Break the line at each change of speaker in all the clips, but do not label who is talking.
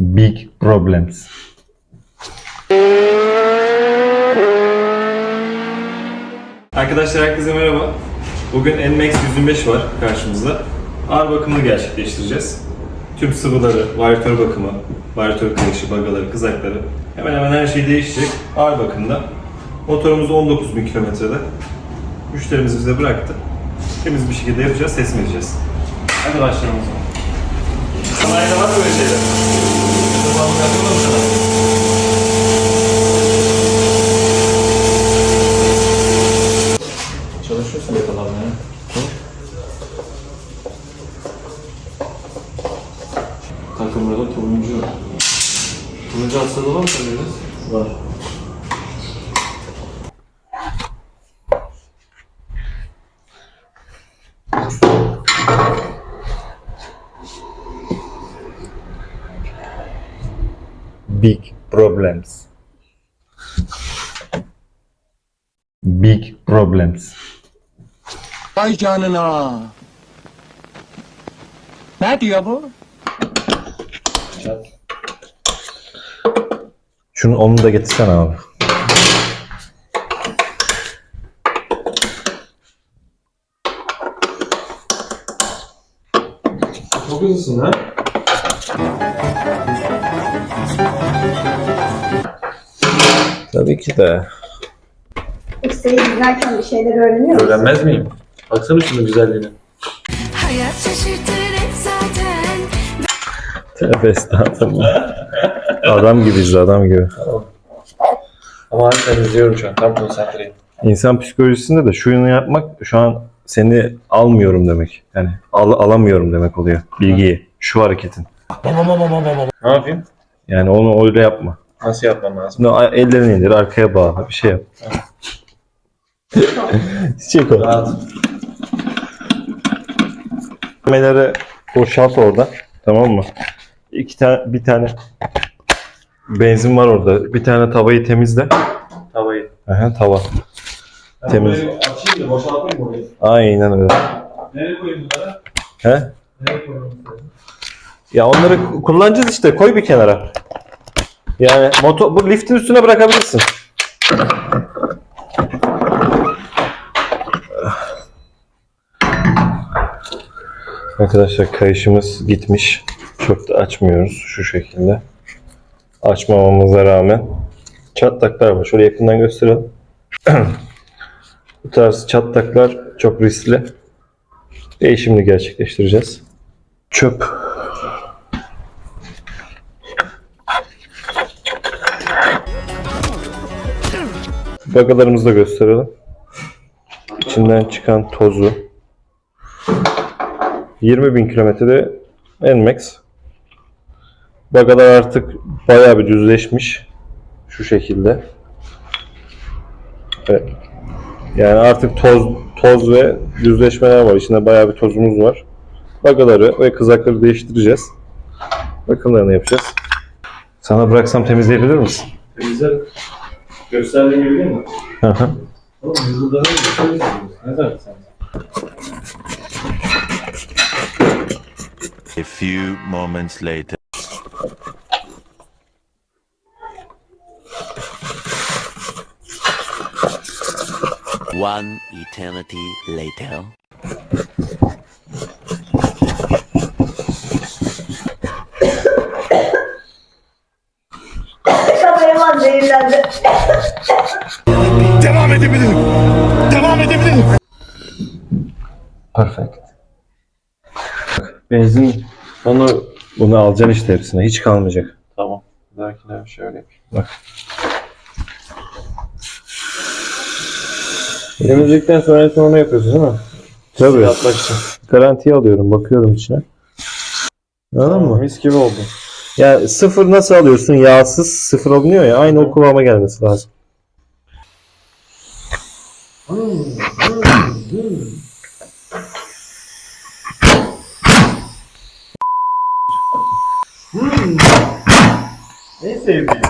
Big problems.
Arkadaşlar herkese merhaba. Bugün NMAX 125 var karşımızda. Ağır bakımını gerçekleştireceğiz. Tüm sıvıları, varyatör bakımı, varyatör kayışı, bagaları, kızakları hemen hemen her şey değişecek. Ağır bakımda. Motorumuz 19.000 kilometrede. Müşterimiz bize bıraktı. Temiz bir şekilde yapacağız, teslim edeceğiz. Hadi başlayalım o zaman. Sanayide böyle şeyler? Yapalım, yapalım sana. Çalışıyorsun yakalanmaya. Takımlarda turuncu. Turuncu hastalığı var mı sende Var.
Big problems. Big problems.
Vay canına. Ne diyor bu?
Şunu onu da getirsene abi.
Çok hızlısın ha.
Tabii ki de.
Ustayı izlerken bir şeyler öğreniyor musun?
Öğrenmez miyim? Baksana şunun güzelliğine.
Hayat şaşırtır hep zaten
Tövbe estağfurullah. adam gibiyiz adam gibi.
Ama abi ben izliyorum şu an. Tam konsantreyim.
İnsan psikolojisinde de şunu yapmak şu an seni almıyorum demek. Yani al, alamıyorum demek oluyor bilgiyi. Şu hareketin.
Ne yapayım?
Yani onu öyle yapma.
Nasıl yapmam lazım?
Bunu ellerini indir, arkaya bağla, bir şey yap. Çek onu.
Rahat.
Malzemeleri boşalt orada. Tamam mı? İki tane, bir tane benzin var orada. Bir tane tavayı temizle.
Tavayı.
Aha, tava. Temiz.
Burayı Açayım da boşaltayım orayı?
Aynen öyle.
Nereye koyayım bunları?
He?
Nereye koyayım bunları?
Ya onları kullanacağız işte. Koy bir kenara. Yani motor bu liftin üstüne bırakabilirsin. Arkadaşlar kayışımız gitmiş. Çok da açmıyoruz şu şekilde. Açmamamıza rağmen çatlaklar var. Şöyle yakından gösterelim. Bu tarz çatlaklar çok riskli. Değişimini gerçekleştireceğiz. Çöp Bagalarımızı da gösterelim. İçinden çıkan tozu. 20 bin kilometrede NMAX. Bagalar artık bayağı bir düzleşmiş. Şu şekilde. Evet. Yani artık toz toz ve düzleşmeler var. İçinde bayağı bir tozumuz var. Bagaları ve kızakları değiştireceğiz. Bakımlarını yapacağız. Sana bıraksam temizleyebilir misin?
Temizler. Gösterdiğim gibi değil mi?
Hı hı.
Oğlum yıldızları göstereyim. Ne zaman sen?
A few moments later. One eternity later.
Zehirlendi.
Devam edebilirim. Devam edebilirim.
Perfect. Benzin onu bunu alacaksın işte hepsine. Hiç kalmayacak.
Tamam. Dahakine şöyle yapayım.
Bak.
Temizledikten sonra en son onu yapıyorsun değil mi?
Tabii.
Atmak için.
Garantiye alıyorum. Bakıyorum içine. Anladın mı?
Mis gibi oldu.
Ya sıfır nasıl alıyorsun? Yağsız sıfır alınıyor ya. Aynı o kıvama gelmesi lazım.
En sevdiğim.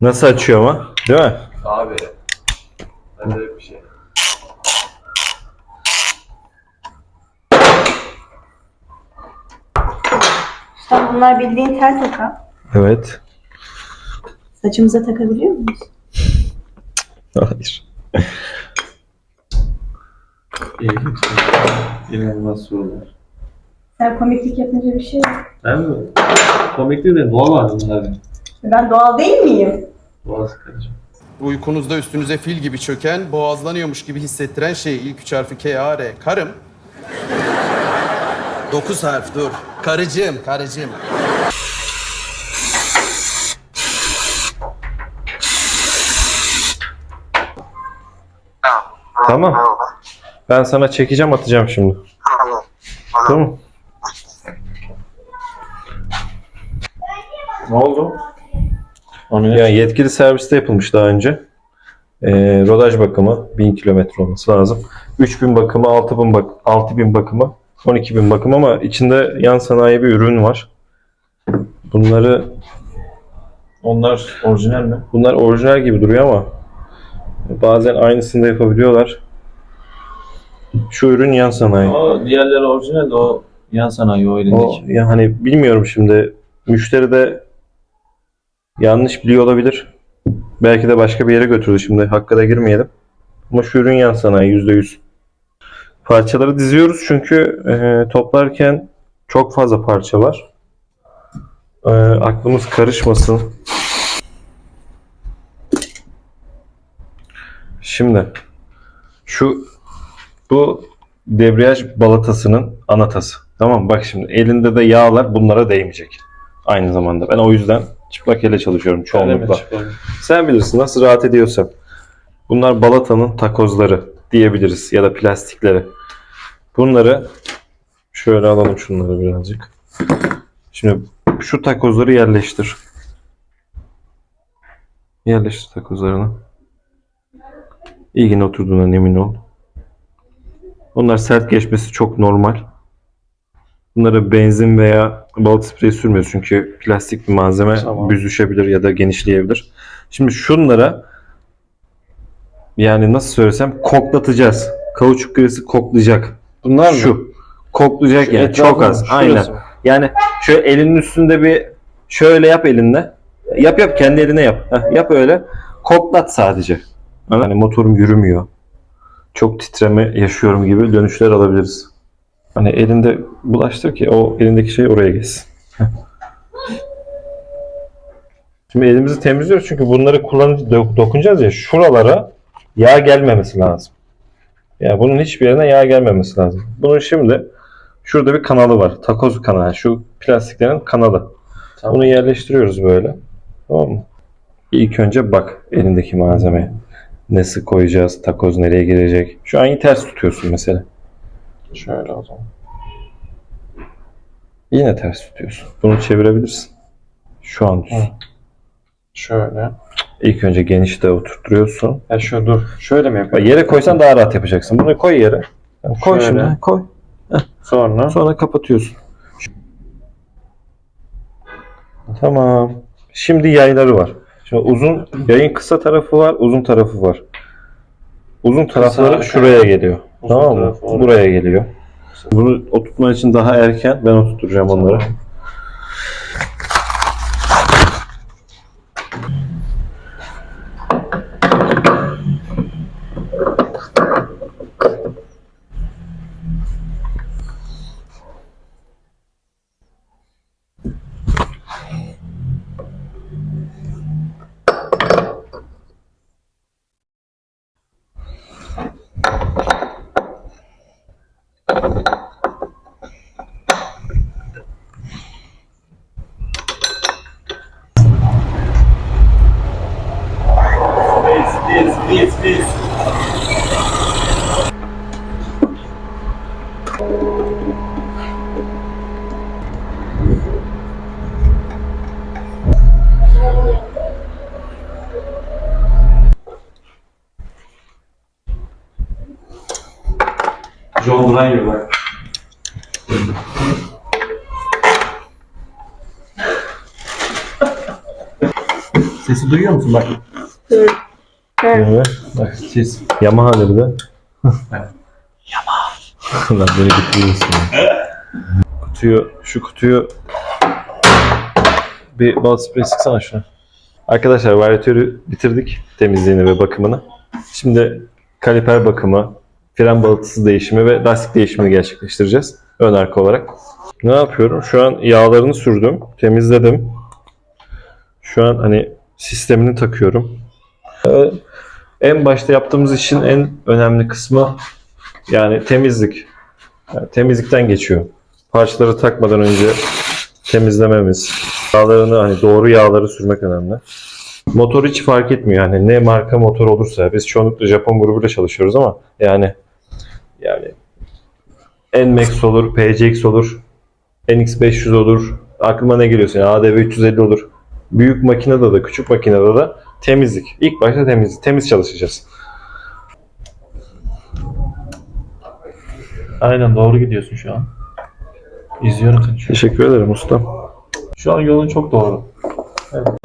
Nasıl açıyor ama? Değil mi?
Abi. Acayip bir şey.
İşte bunlar bildiğin tel toka.
Evet.
Saçımıza takabiliyor muyuz?
Hayır.
İlginç. İnanılmaz sorular.
Sen komiklik yapınca bir şey yok.
Ben mi? Komik değil de doğal var bunlar.
Ben doğal değil miyim?
Doğal kardeşim.
Uykunuzda üstünüze fil gibi çöken, boğazlanıyormuş gibi hissettiren şey ilk üç harfi K, A, R. Karım. Dokuz harf dur. Karıcığım, karıcığım.
Tamam. Ben sana çekeceğim atacağım şimdi. Tamam.
Ne oldu?
Yani yetkili serviste yapılmış daha önce. Ee, rodaj bakımı 1000 kilometre olması lazım. 3000 bakımı, 6000 bak 6000 bakımı, 12000 bakım ama içinde yan sanayi bir ürün var. Bunları
Onlar orijinal mi?
bunlar orijinal gibi duruyor ama bazen aynısını da yapabiliyorlar. Şu ürün yan sanayi.
O diğerleri orijinal de o yan sanayi o
O
elindeki.
ya hani bilmiyorum şimdi müşteri de yanlış biliyor olabilir. Belki de başka bir yere götürdü şimdi. Hakka da girmeyelim. Ama şu ürün yan sanayi %100. Parçaları diziyoruz çünkü e, toplarken çok fazla parça var. E, aklımız karışmasın. Şimdi şu bu debriyaj balatasının anatası. Tamam? Bak şimdi elinde de yağlar bunlara değmeyecek. Aynı zamanda. Ben o yüzden çıplak elle çalışıyorum çoğunlukla. Sen bilirsin nasıl rahat ediyorsan. Bunlar balatanın takozları diyebiliriz ya da plastikleri. Bunları şöyle alalım şunları birazcık. Şimdi şu takozları yerleştir. Yerleştir takozlarını. İlgin oturduğuna emin ol. Bunlar sert geçmesi çok normal. Bunlara benzin veya balık spreyi sürmüyoruz çünkü plastik bir malzeme
Tamam.
büzüşebilir ya da genişleyebilir. Şimdi şunlara yani nasıl söylesem koklatacağız. Kauçuk grisi koklayacak.
Bunlar mı?
Şu. Koklayacak
Şu
yani çok
etrafı
az.
mı?
Aynen.
Şurası mı?
Yani şöyle elinin üstünde bir şöyle yap elinle. Yap yap kendi eline yap. Heh, yap öyle. Koklat sadece. Hani motorum yürümüyor. Çok titreme yaşıyorum gibi dönüşler alabiliriz. Hani elinde bulaştır ki o elindeki şey oraya. Heh. Şimdi elimizi temizliyoruz çünkü bunları kullanınca dok- dokunacağız ya şuralara yağ gelmemesi lazım. Yani bunun hiçbir yerine yağ gelmemesi lazım. Bunun şimdi şurada bir kanalı var. Takoz kanalı. Şu plastiklerin kanalı.
Tamam.
Bunu yerleştiriyoruz böyle. Tamam mı? İlk önce bak elindeki malzemeye. Nasıl koyacağız? Takoz nereye girecek? Şu an ters tutuyorsun mesela.
Şöyle o zaman.
Yine ters tutuyorsun. Bunu çevirebilirsin. Şu an düz.
Hı. Şöyle.
İlk önce genişte oturtuyorsun.
Ya şu dur. Şöyle mi yapayım?
yere koysan daha rahat yapacaksın. Bunu koy yere. Koy
Şöyle.
şimdi. Koy.
Sonra.
Sonra kapatıyorsun. Tamam. Şimdi yayları var. Şimdi uzun yayın kısa tarafı var, uzun tarafı var. Uzun tarafları
arka.
şuraya geliyor.
Uzun
tamam mı?
oraya.
Buraya geliyor. Bunu oturtman için daha erken ben oturtacağım onları.
John Duran gibi bak.
Sesi duyuyor musun bak?
Evet. Bak
Ses.
Yamaha ne bir de? Yamaha. Lan beni bitiriyorsun. kutuyu, şu kutuyu bir bal sprey sıksana şuna. Arkadaşlar varyatörü bitirdik temizliğini ve bakımını. Şimdi kaliper bakımı, fren balıtısı değişimi ve lastik değişimini gerçekleştireceğiz ön arka olarak. Ne yapıyorum? Şu an yağlarını sürdüm, temizledim. Şu an hani sistemini takıyorum. Ee, en başta yaptığımız işin en önemli kısmı yani temizlik. Yani temizlikten geçiyor. Parçaları takmadan önce temizlememiz. Yağlarını hani doğru yağları sürmek önemli. Motor hiç fark etmiyor yani ne marka motor olursa. Biz çoğunlukla Japon grubuyla çalışıyoruz ama yani yani NMAX olur, PCX olur, NX500 olur. Aklıma ne geliyorsa yani ADV 350 olur. Büyük makinede de küçük makinede de temizlik. İlk başta temizlik. Temiz çalışacağız.
Aynen doğru gidiyorsun şu an. İzliyorum seni şu an.
Teşekkür ederim ustam.
Şu an yolun çok doğru.
Bu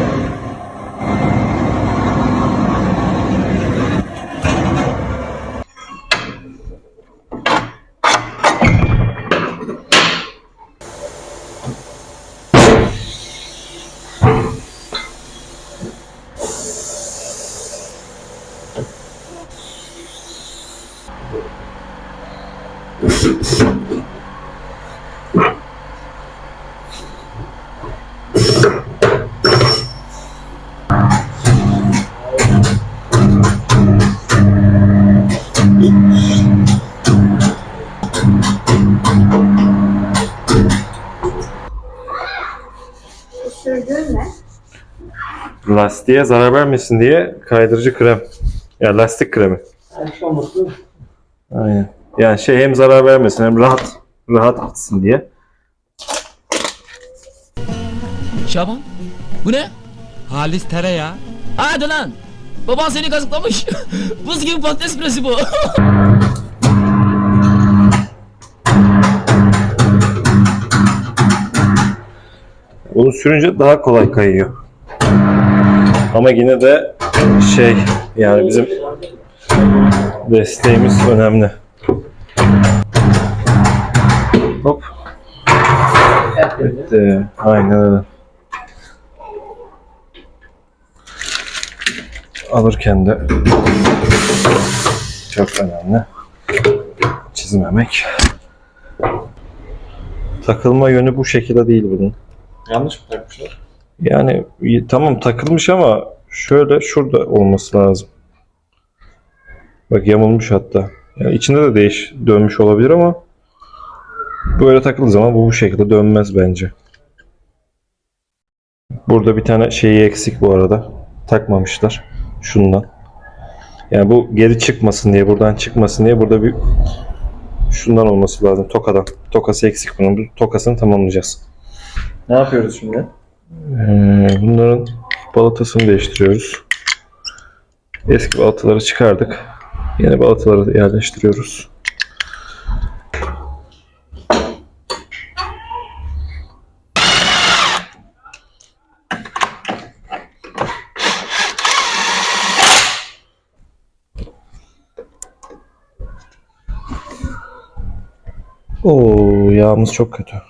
sürdüğün ne?
Lastiğe zarar vermesin diye kaydırıcı krem. Yani lastik kremi. Aynen. Yani şey hem zarar vermesin hem rahat rahat gitsin diye.
Şaban bu ne? Halis tereyağı. Hadi lan. Baban seni kazıklamış. Buz gibi patates püresi bu.
Bunu sürünce daha kolay kayıyor. Ama yine de şey yani bizim desteğimiz önemli. Bitti. Aynen öyle. Alırken de çok önemli. Çizmemek. Takılma yönü bu şekilde değil bunun.
Yanlış mı takmışlar?
Yani tamam takılmış ama şöyle şurada olması lazım. Bak yamulmuş hatta. Yani içinde de değiş dönmüş olabilir ama böyle takıldığı zaman bu bu şekilde dönmez bence. Burada bir tane şeyi eksik bu arada. Takmamışlar. Şundan. Yani bu geri çıkmasın diye, buradan çıkmasın diye burada bir şundan olması lazım. Tokadan. Tokası eksik bunun. Bu tokasını tamamlayacağız.
Ne yapıyoruz şimdi?
Ee, bunların balatasını değiştiriyoruz. Eski balataları çıkardık. Yeni balataları yerleştiriyoruz. Yağımız çok kötü.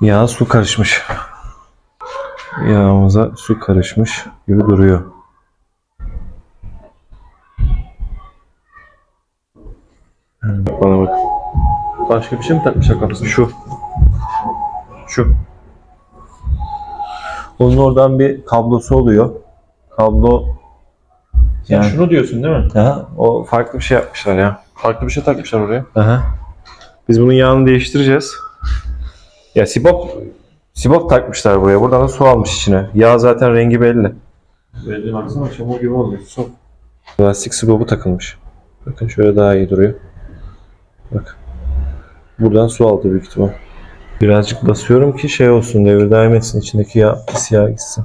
Yağ su karışmış. Yağımıza su karışmış gibi duruyor. Bana bak.
Başka bir şey mi takmışlar kafasına?
Şu. Şu. Onun oradan bir kablosu oluyor. Kablo
Sen
Yani-
şunu diyorsun değil mi?
Aha, o farklı bir şey yapmışlar ya.
Farklı bir şey takmışlar oraya.
Aha. Biz bunun yağını değiştireceğiz. Ya sibop sibop takmışlar buraya. Buradan da su almış içine. Yağ zaten rengi belli.
Belli baksana çamur gibi oluyor. Su.
Plastik sibobu takılmış. Bakın şöyle daha iyi duruyor. Bak. Buradan su aldı büyük ihtimal. Birazcık basıyorum ki şey olsun devir daim etsin içindeki yağ, pis yağ gitsin.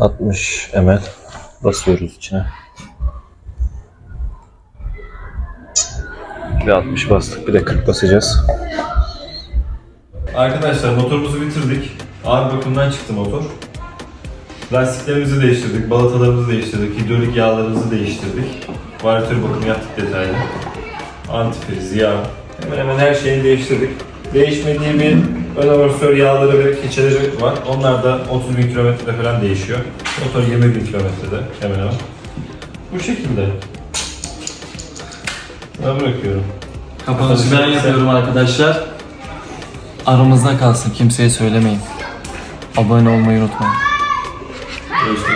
60 ml basıyoruz içine. Bir 60 bastık, bir de 40 basacağız.
Arkadaşlar motorumuzu bitirdik. Ağır bakımdan çıktı motor. Lastiklerimizi değiştirdik, balatalarımızı değiştirdik, hidrolik yağlarımızı değiştirdik. Varyatör bakımı yaptık detaylı. Antifriz, yağ, hemen hemen her şeyini değiştirdik. Değişmediği bir ön amortisör yağları ve keçeleri var. Onlar da 30 bin kilometrede falan değişiyor. Motor 20 bin kilometrede hemen hemen. Bu şekilde. Ben bırakıyorum.
Kapanışı ben yapıyorum arkadaşlar. Aramızda kalsın kimseye söylemeyin. Abone olmayı unutmayın.
Görüşmek.